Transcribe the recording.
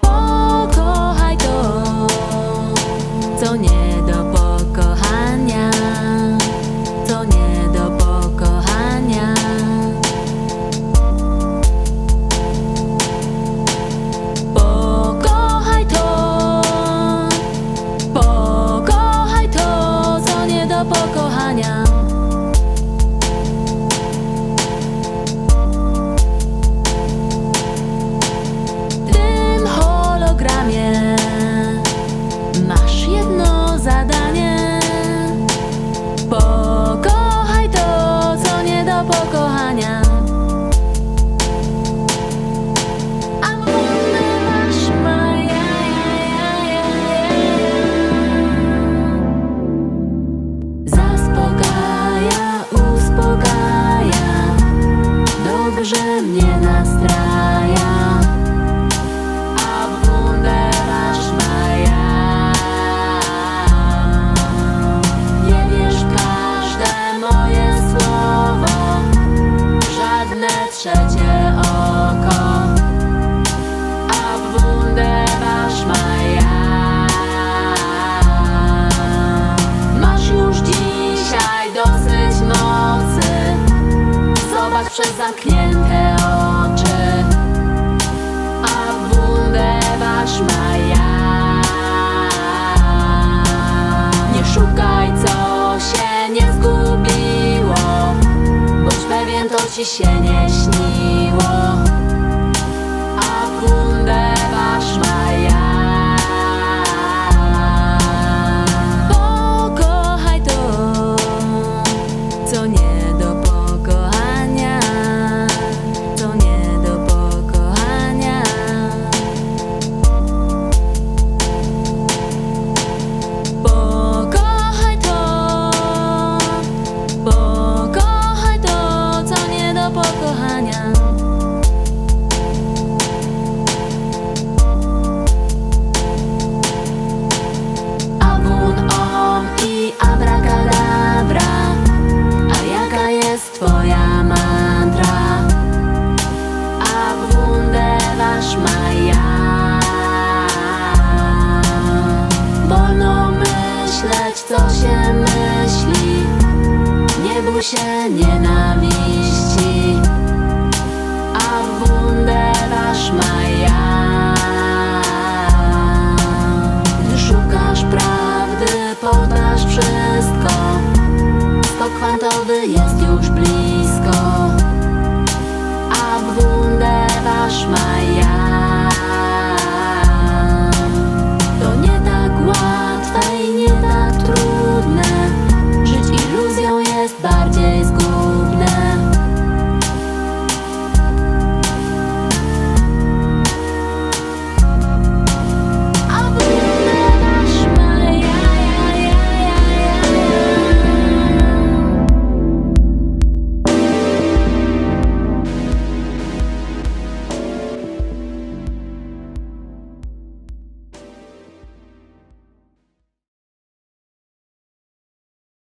Pokochaj to, co nie do do pokochania. же мне настроение. zawsze zamknięte oczy, a wunderwasz ma ja. Nie szukaj, co się nie zgubiło, bądź pewien, to ci się nie śniło. się nienawiść.